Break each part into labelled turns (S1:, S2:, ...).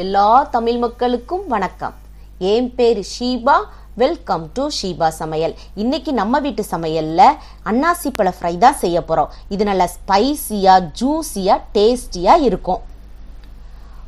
S1: எல்லா தமிழ் மக்களுக்கும் வணக்கம். என் பேர் ஷீபா. வெல்கம் டு ஷீபா சமையல். இன்னைக்கு நம்ம வீட்டு சமையல்ல அன்னாசி பழ ஃப்ரை தான் செய்ய போறோம். இது நல்லா ஸ்பைசியா ஜூஸியா டேஸ்டியா இருக்கும்.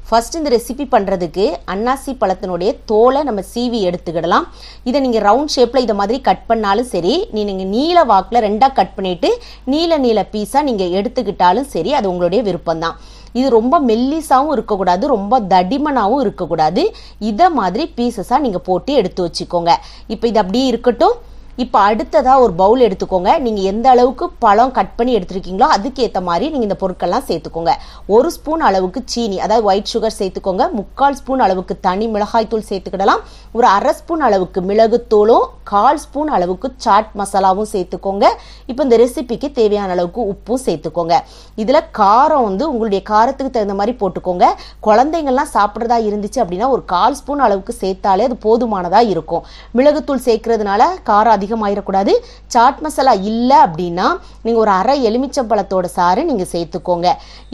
S1: ஃபர்ஸ்ட் இந்த ரெசிபி பண்ணுறதுக்கு அன்னாசி பழத்தினுடைய தோலை நம்ம சீவி எடுத்துக்கிடலாம். இதை நீங்கள் ரவுண்ட் ஷேப்பில் இதை மாதிரி கட் பண்ணாலும் சரி நீங்கள் நீல வாக்கில் ரெண்டாக கட் பண்ணிவிட்டு நீல நீல பீஸாக நீங்கள் எடுத்துக்கிட்டாலும் சரி அது உங்களுடைய விருப்பம்தான். இது ரொம்ப மெல்லிசாகவும் இருக்கக்கூடாது ரொம்ப தடிமனாகவும் இருக்கக்கூடாது. இதை மாதிரி பீசஸாக நீங்கள் போட்டு எடுத்து வச்சுக்கோங்க. இப்போ இது அப்படியே இருக்கட்டும். இப்போ அடுத்ததாக ஒரு பவுல் எடுத்துக்கோங்க. நீங்கள் எந்த அளவுக்கு பழம் கட் பண்ணி எடுத்துருக்கீங்களோ அதுக்கேற்ற மாதிரி நீங்கள் இந்த பொருட்கள்லாம் சேர்த்துக்கோங்க. ஒரு ஸ்பூன் அளவுக்கு சீனி அதாவது ஒயிட் சுகர் சேர்த்துக்கோங்க. முக்கால் ஸ்பூன் அளவுக்கு தனி மிளகாய்த்தூள் சேர்த்துக்கிடலாம். ஒரு அரை ஸ்பூன் அளவுக்கு மிளகுத்தூளும் கால் ஸ்பூன் அளவுக்கு சாட் மசாலாவும் சேர்த்துக்கோங்க. இப்போ இந்த ரெசிபிக்கு தேவையான அளவுக்கு உப்பும் சேர்த்துக்கோங்க. இதில் காரம் வந்து உங்களுடைய காரத்துக்கு தகுந்த மாதிரி போட்டுக்கோங்க. குழந்தைங்கள்லாம் சாப்பிட்றதா இருந்துச்சு அப்படின்னா ஒரு கால் ஸ்பூன் அளவுக்கு சேர்த்தாலே அது போதுமானதாக இருக்கும். மிளகுத்தூள் சேர்க்கறதுனால காரம் அதிகமாயிடக்கூடாது சாட் மசாலா இல்லை அப்படின்னா நீங்கள் ஒரு அரை எலுமிச்சம்பழத்தோட சாறு நீங்கள் சேர்த்துக்கோங்க.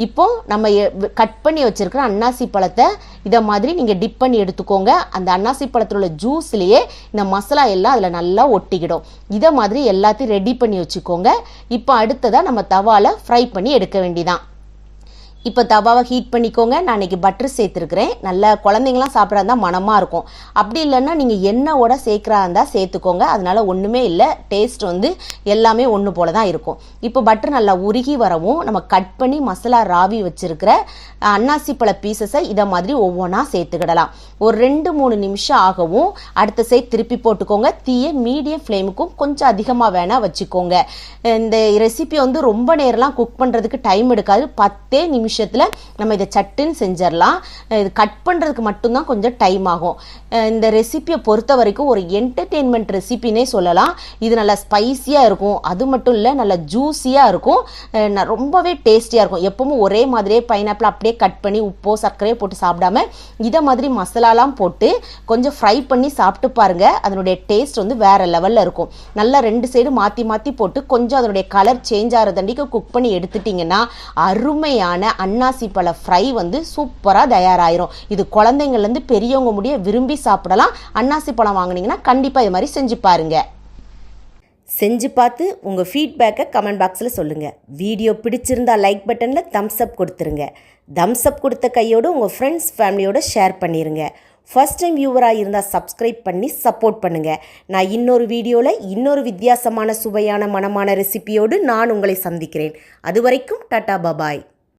S1: இப்போ நம்ம கட் பண்ணி வச்சிருக்கிற அன்னாசி பழத்தை இதை மாதிரி நீங்கள் டிப் பண்ணி எடுத்துக்கோங்க. அந்த அன்னாசி பழத்தில் உள்ள ஜூஸ்லேயே இந்த மசாலா எல்லாம் அதில் நல்லா ஒட்டிக்கிடும். இதை மாதிரி எல்லாத்தையும் ரெடி பண்ணி வச்சுக்கோங்க. இப்போ அடுத்ததாக நம்ம தவாவில் ஃப்ரை பண்ணி எடுக்க வேண்டிதான். இப்போ தவாவை ஹீட் பண்ணிக்கோங்க. நான் இன்றைக்கி பட்டர் சேர்த்துருக்குறேன். நல்ல குழந்தைங்களாம் சாப்பிட்றா இருந்தால் மனமாக இருக்கும். அப்படி இல்லைன்னா நீங்கள் எண்ணெயோட சேர்க்குறா இருந்தால் சேர்த்துக்கோங்க. அதனால் ஒன்றுமே இல்லை. டேஸ்ட் வந்து எல்லாமே ஒன்று போல தான் இருக்கும். இப்போ பட்டர் நல்லா உருகி வரவும் நம்ம கட் பண்ணி மசாலா ராவி வச்சுருக்கிற அன்னாசி பழ பீசஸை இதை மாதிரி ஒவ்வொன்றா சேர்த்துக்கிடலாம். ஒரு ரெண்டு மூணு நிமிஷம் ஆகவும் அடுத்த சைட் திருப்பி போட்டுக்கோங்க. தீயை மீடியம் ஃப்ளேமுக்கும் கொஞ்சம் அதிகமாக வேணால் வச்சுக்கோங்க. இந்த ரெசிபி வந்து ரொம்ப நேரம்லாம் குக் பண்ணுறதுக்கு டைம் எடுக்காது. பத்தே நிமிஷம் நிமிஷத்தில் நம்ம இதை சட்டுன்னு செஞ்சிடலாம். இது கட் பண்ணுறதுக்கு மட்டும்தான் கொஞ்சம் டைம் ஆகும். இந்த ரெசிபியை பொறுத்த வரைக்கும் ஒரு என்டர்டெயின்மெண்ட் ரெசிபினே சொல்லலாம். இது நல்லா ஸ்பைஸியாக இருக்கும். அது மட்டும் இல்லை நல்லா ஜூஸியாக இருக்கும். ரொம்பவே டேஸ்டியாக இருக்கும். எப்பவும் ஒரே மாதிரியே பைனாப்பிள் அப்படியே கட் பண்ணி உப்போ சர்க்கரையோ போட்டு சாப்பிடாம இதை மாதிரி மசாலாலாம் போட்டு கொஞ்சம் ஃப்ரை பண்ணி சாப்பிட்டு பாருங்கள் அதனுடைய டேஸ்ட் வந்து வேறு லெவலில் இருக்கும். நல்லா ரெண்டு சைடு மாற்றி மாற்றி போட்டு கொஞ்சம் அதனுடைய கலர் சேஞ்ச் ஆகிறதண்டிக்கு குக் பண்ணி எடுத்துட்டிங்கன்னா அருமையான அன்னாசி பழ ஃப்ரை வந்து சூப்பராக தயாராகிரும் இது குழந்தைங்கள்லேருந்து பெரியவங்க முடிய விரும்பி சாப்பிடலாம். அன்னாசி பழம் வாங்கினீங்கன்னா கண்டிப்பாக இது மாதிரி செஞ்சு பாருங்கள் செஞ்சு பார்த்து உங்கள் ஃபீட்பேக்கை கமெண்ட் பாக்ஸில் சொல்லுங்கள் வீடியோ பிடிச்சிருந்தா லைக் பட்டனில் தம்ஸ் அப் கொடுத்துருங்க. தம்ஸ் அப் கொடுத்த கையோடு உங்கள் ஃப்ரெண்ட்ஸ் ஃபேமிலியோட ஷேர் பண்ணிடுங்க ஃபர்ஸ்ட் டைம் வியூவராக இருந்தால் சப்ஸ்கிரைப் பண்ணி சப்போர்ட் பண்ணுங்கள் நான் இன்னொரு வீடியோவில் இன்னொரு வித்தியாசமான சுவையான மனமான ரெசிபியோடு நான் உங்களை சந்திக்கிறேன். அது வரைக்கும் டாட்டா பபாய்